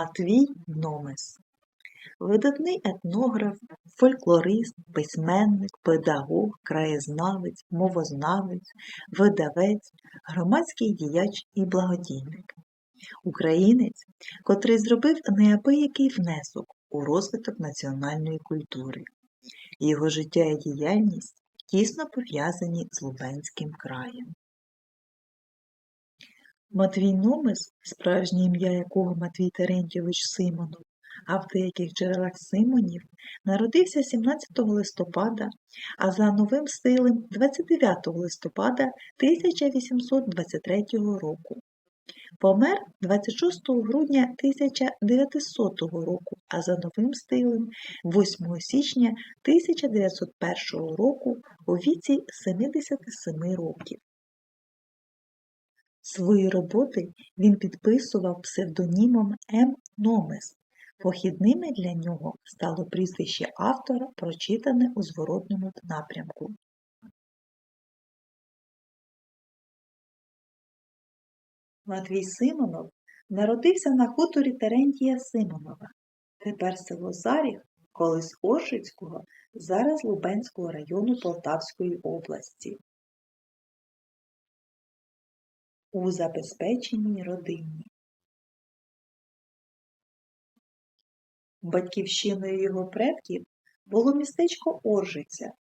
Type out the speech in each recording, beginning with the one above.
Матвій Номес Видатний етнограф, фольклорист, письменник, педагог, краєзнавець, мовознавець, видавець, громадський діяч і благодійник. Українець, котрий зробив неабиякий внесок у розвиток національної культури. Його життя і діяльність тісно пов'язані з Лубенським краєм. Матвій Номес, справжнє ім'я якого Матвій Терентьєвич Симонов, а в деяких джерелах Симонів, народився 17 листопада, а за новим стилем 29 листопада 1823 року. Помер 26 грудня 1900 року, а за новим стилем 8 січня 1901 року у віці 77 років. Свої роботи він підписував псевдонімом М. Номес. Похідними для нього стало прізвище автора, прочитане у зворотному напрямку. Матвій Симонов народився на хуторі Терентія Симонова, тепер село Заріг, колись Оршицького, зараз Лубенського району Полтавської області. У забезпеченій родині. Батьківщиною його предків було містечко Оржиця.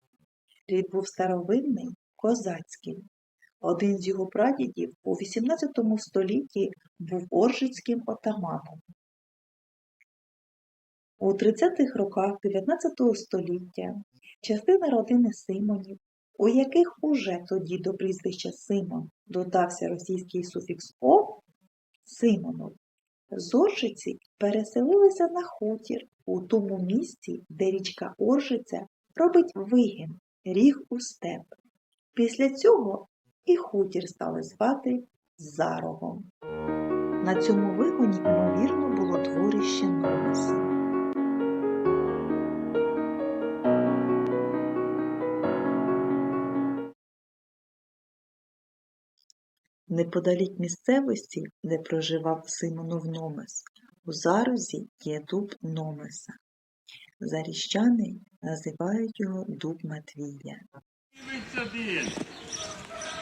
Рід був старовинний, козацький. Один з його прадідів у XVIII столітті був Оржицьким отаманом. У 30-х роках XIX століття частина родини Симонів, у яких уже тоді до прізвища Симон додався російський суфікс О, Симонов, з Оржиці переселилися на хутір у тому місці, де річка Оржиця робить вигін, ріг у степ. Після цього і хутір стали звати Зарогом. На цьому вигоні, ймовірно, було дворище Номеса. Неподалік місцевості, де проживав Симонов Номес, у зарозі є дуб Номеса. Заріщани називають його дуб Матвія.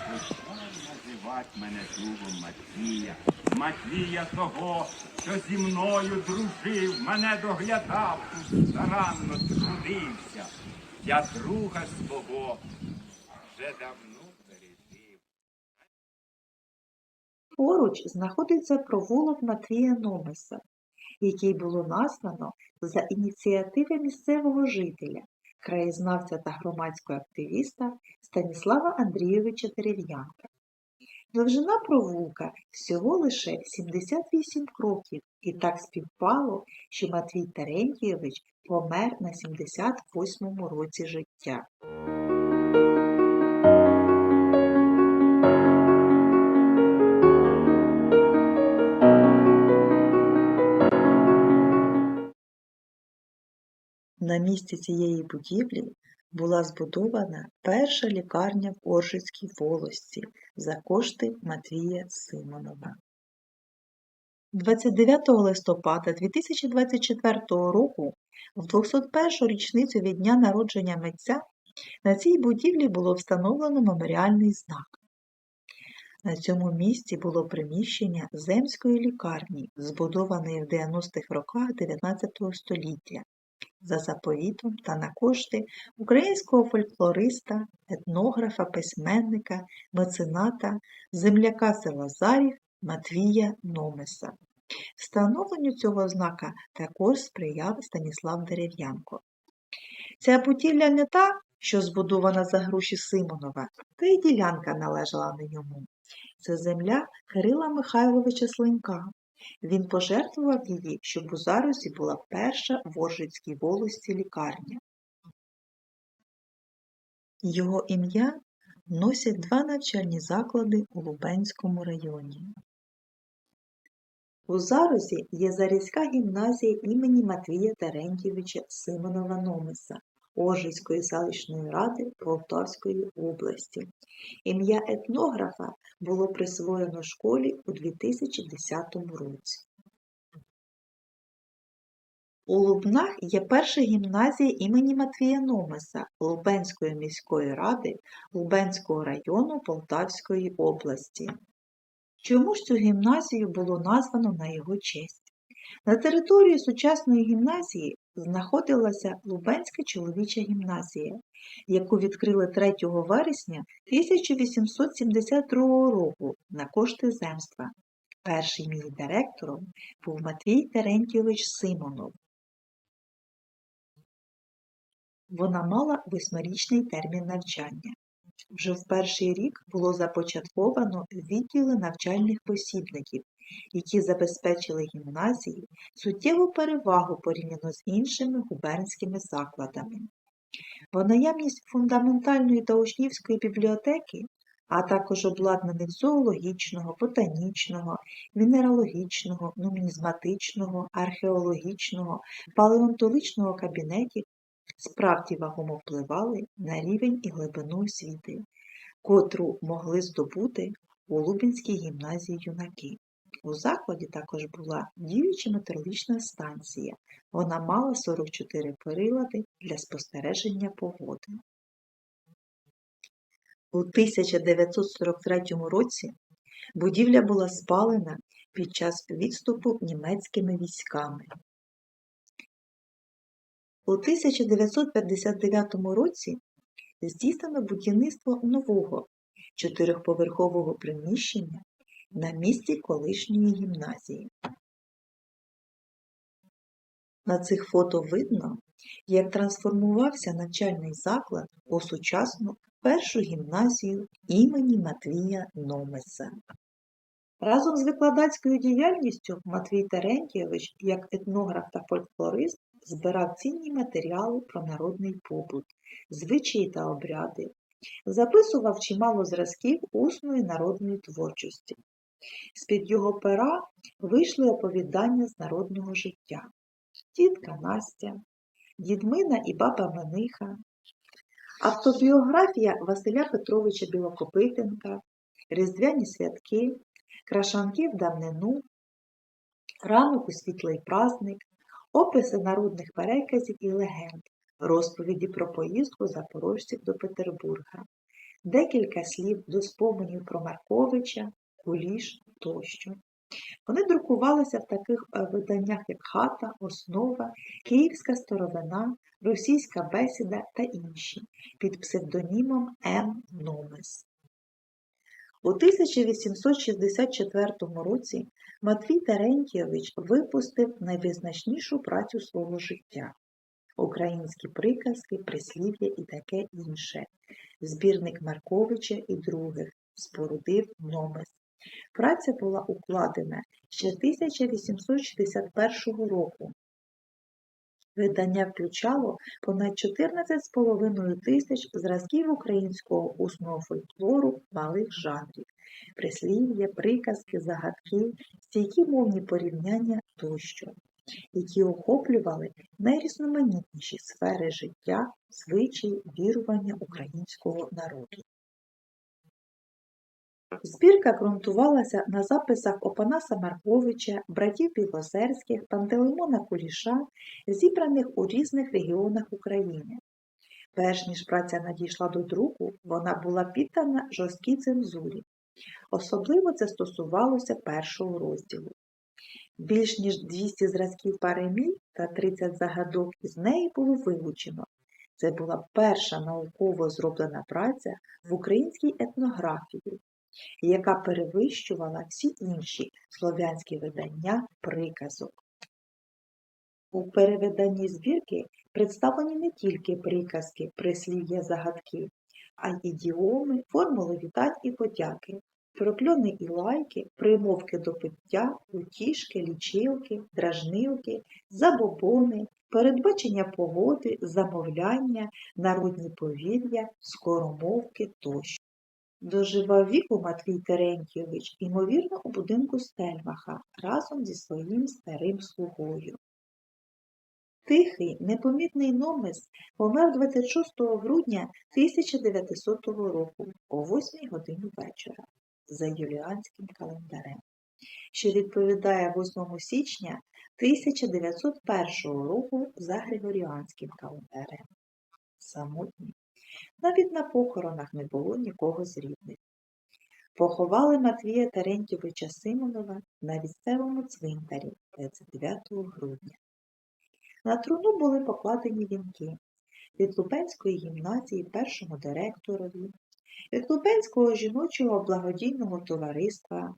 Називать мене другом Матвія. Матвія того, що зі мною дружив, мене доглядав, тут старанно трудився. Я друга свого вже давно Поруч знаходиться провулок Матвія Номеса, який було названо за ініціативи місцевого жителя, краєзнавця та громадського активіста Станіслава Андрійовича Дерев'янка. Довжина провулка всього лише 78 кроків, і так співпало, що Матвій Терентійович помер на 78-му році життя. На місці цієї будівлі була збудована перша лікарня в Оржицькій волості за кошти Матвія Симонова. 29 листопада 2024 року, в 201 річницю від дня народження митця, на цій будівлі було встановлено меморіальний знак. На цьому місці було приміщення земської лікарні, збудованої в 90-х роках 19 століття за заповітом та на кошти українського фольклориста, етнографа, письменника, мецената, земляка села Заріг Матвія Номеса. Встановленню цього знака також сприяв Станіслав Дерев'янко. Ця будівля не та, що збудована за гроші Симонова, та й ділянка належала не йому. Це земля Кирила Михайловича Слинька, він пожертвував її, щоб у заросі була перша в Оржицькій волості лікарня. Його ім'я носять два навчальні заклади у Лубенському районі. У зарозі є Зарізька гімназія імені Матвія Терентьєвича Симонова Номеса Ожицької селищної ради Полтавської області. Ім'я етнографа було присвоєно школі у 2010 році. У Лубнах є перша гімназія імені Матвія Номеса Лубенської міської ради Лубенського району Полтавської області. Чому ж цю гімназію було названо на його честь? На території сучасної гімназії знаходилася Лубенська чоловіча гімназія, яку відкрили 3 вересня 1872 року на кошти земства. Першим її директором був Матвій Терентійович Симонов. Вона мала восьмирічний термін навчання. Вже в перший рік було започатковано відділи навчальних посібників, які забезпечили гімназії суттєву перевагу порівняно з іншими губернськими закладами. Бо наявність фундаментальної та учнівської бібліотеки, а також обладнаних зоологічного, ботанічного, мінералогічного, нумізматичного, археологічного, палеонтологічного кабінетів справді вагомо впливали на рівень і глибину освіти, котру могли здобути у Лубенській гімназії юнаки. У закладі також була діюча метеорологічна станція. Вона мала 44 прилади для спостереження погоди. У 1943 році будівля була спалена під час відступу німецькими військами. У 1959 році здійснено будівництво нового чотирьохповерхового приміщення на місці колишньої гімназії. На цих фото видно, як трансформувався навчальний заклад у сучасну першу гімназію імені Матвія Номеса. Разом з викладацькою діяльністю Матвій Терентійович, як етнограф та фольклорист, збирав цінні матеріали про народний побут, звичаї та обряди, записував чимало зразків усної народної творчості. З-під його пера вийшли оповідання з народного життя. Тітка Настя, дідмина і баба Маниха, автобіографія Василя Петровича Білокопитенка, Різдвяні святки, крашанки в давнину, ранок у світлий праздник, описи народних переказів і легенд, розповіді про поїздку запорожців до Петербурга, декілька слів до споменів про Марковича, Куліш тощо. Вони друкувалися в таких е, виданнях, як Хата, Основа, Київська старовина, Російська бесіда та інші під псевдонімом М. Номес. У 1864 році Матвій Терентійович випустив найвизначнішу працю свого життя українські приказки, прислів'я і таке інше, збірник Марковича і других, спорудив Номес. Праця була укладена ще 1861 року. Видання включало понад 14,5 тисяч зразків українського усного фольклору малих жанрів, прислів'я, приказки, загадки, стійкі мовні порівняння тощо, які охоплювали найрізноманітніші сфери життя, звичаї, вірування українського народу. Збірка ґрунтувалася на записах Опанаса Марковича, братів Білозерських, Пантелеймона Куліша, зібраних у різних регіонах України. Перш ніж праця надійшла до друку, вона була піддана жорсткій цензурі. Особливо це стосувалося першого розділу. Більш ніж 200 зразків паремій та 30 загадок із неї було вилучено. Це була перша науково зроблена праця в українській етнографії, яка перевищувала всі інші слов'янські видання приказок. У перевиданні збірки представлені не тільки приказки, прислів'я загадки, а й ідіоми, формули вітань і подяки, прокльони і лайки, примовки до пиття, утішки, лічилки, дражнилки, забобони, передбачення погоди, замовляння, народні повір'я, скоромовки тощо. Доживав віку Матвій Терентійович, ймовірно, у будинку Стельмаха разом зі своїм старим слугою. Тихий, непомітний номес помер 26 грудня 1900 року о 8 годині вечора за юліанським календарем, що відповідає 8 січня 1901 року за Григоріанським календарем. Самотні. Навіть на похоронах не було нікого з рідних. Поховали Матвія Терентьєвича Симонова на місцевому цвинтарі 29 грудня. На труну були покладені вінки від Лубенської гімназії першому директорові, від Лубенського жіночого благодійного товариства,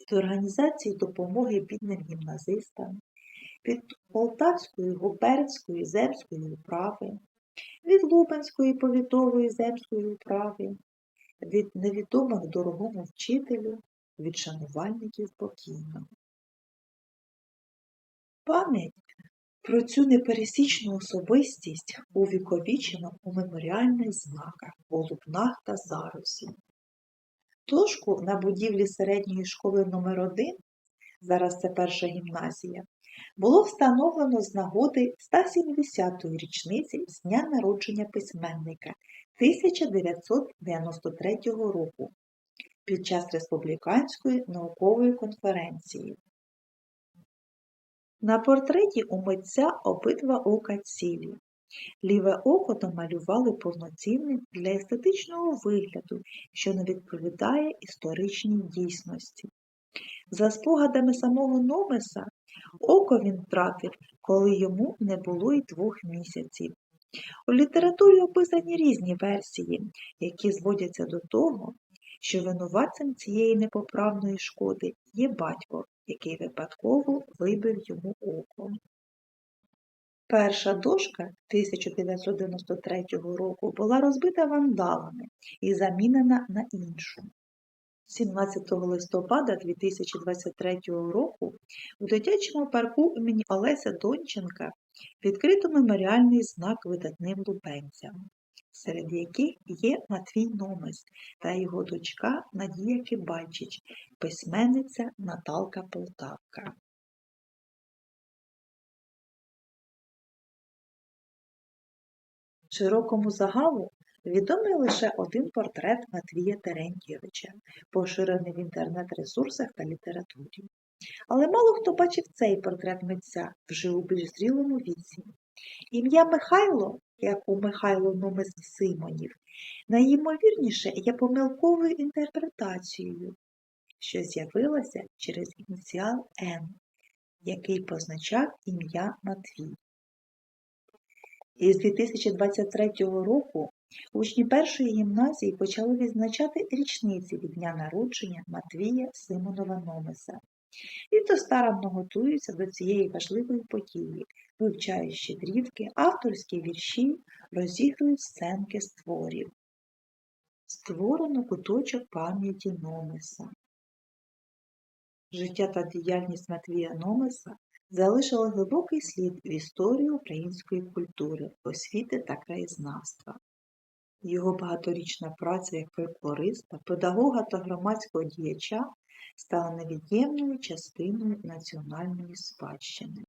від організації допомоги бідним гімназистам, від Полтавської губернської земської управи, від Лубенської повітової земської управи, від невідомих дорогому вчителю, від шанувальників покійного. Пам'ять про цю непересічну особистість увіковічено у меморіальних знаках, голубнах та зарусі. Дошку на будівлі середньої школи номер 1 зараз це перша гімназія, було встановлено з нагоди 170-ї річниці з дня народження письменника 1993 року під час республіканської наукової конференції. На портреті у митця обидва ока цілі. Ліве око домалювали повноцінним для естетичного вигляду, що не відповідає історичній дійсності. За спогадами самого Номеса, око він втратив, коли йому не було й двох місяців. У літературі описані різні версії, які зводяться до того, що винуватцем цієї непоправної шкоди є батько, який випадково вибив йому око. Перша дошка 1993 року була розбита вандалами і замінена на іншу. 17 листопада 2023 року у дитячому парку імені Олеся Донченка відкрито меморіальний знак видатним лубенцям, серед яких є Матвій Номес та його дочка Надія Кибальчич, письменниця Наталка Полтавка. Широкому загалу відомий лише один портрет Матвія Терентьєвича, поширений в інтернет-ресурсах та літературі. Але мало хто бачив цей портрет митця вже у більш зрілому віці. Ім'я Михайло, як у Михайло Номес Симонів, найімовірніше є помилковою інтерпретацією, що з'явилася через ініціал Н, який позначав ім'я Матвій. Із 2023 року учні першої гімназії почали відзначати річниці від дня народження Матвія Симонова Номеса. І то старанно готуються до цієї важливої події, вивчають щедрівки, авторські вірші, розігрують сценки з творів. Створено куточок пам'яті Номеса. Життя та діяльність Матвія Номеса залишили глибокий слід в історії української культури, освіти та краєзнавства. Його багаторічна праця як фольклориста, педагога та громадського діяча стала невід'ємною частиною національної спадщини.